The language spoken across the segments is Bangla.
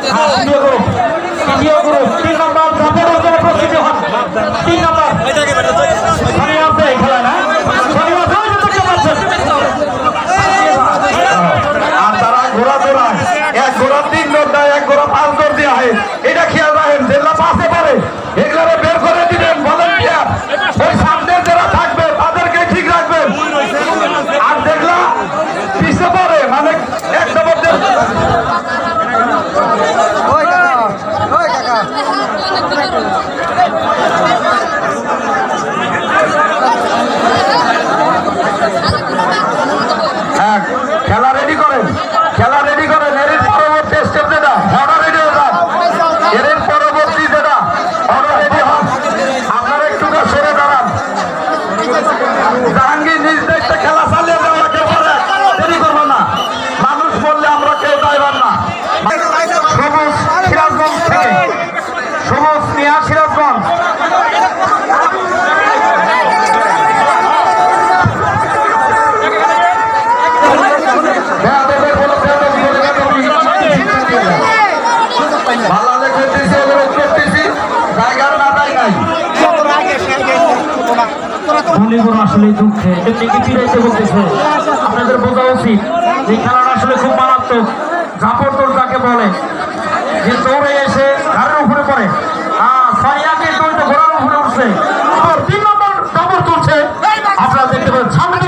গ্রুপ গ্রুপ লিবন আসলে দুঃখে এমনি কি ফিরাইতে বলতেছে, আপনাদের বোঝা উচিত যে খেলাটা আসলে খুব মারাত্মক। জাপর তোর তাকে বলে যে দৌড়ে এসে ঘাড়ের উপরে পড়ে। হ্যাঁ সারিয়াকে দৌড়তে ঘোড়ার উপরে উঠছে। তিন নম্বর তুলছে। আপনারা দেখতে পাবেন সামনে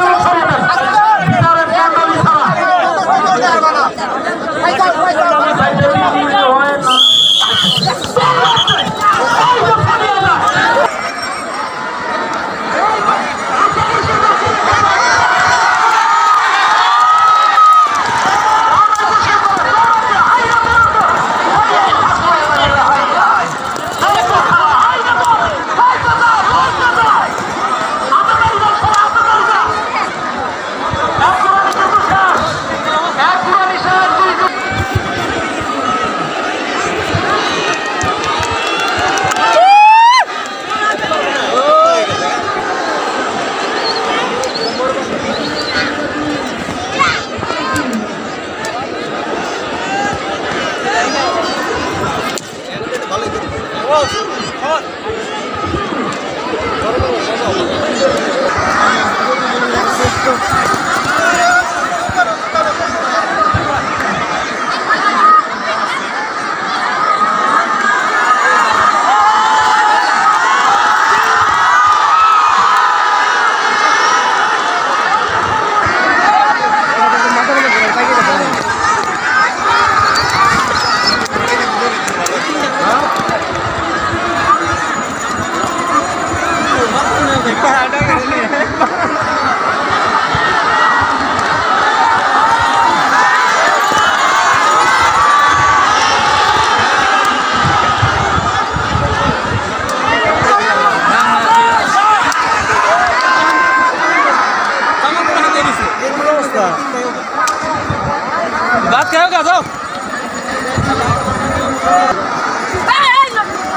बात करो क्या तो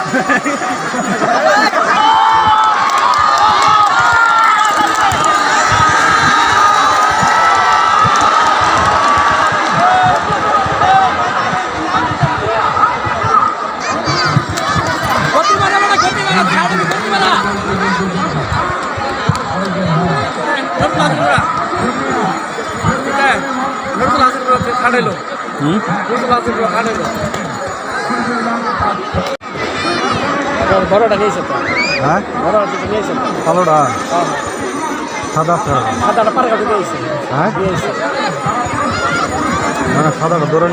Hey, hey, কাটাইলো কাটাইলো বড়টা নিয়েছে হ্যাঁ? বড়টা নিয়েছে কালোটা? হ্যাঁ। সাদা সাদা সাদাটা পারে হ্যাঁ? মানে সাদাটা ধরে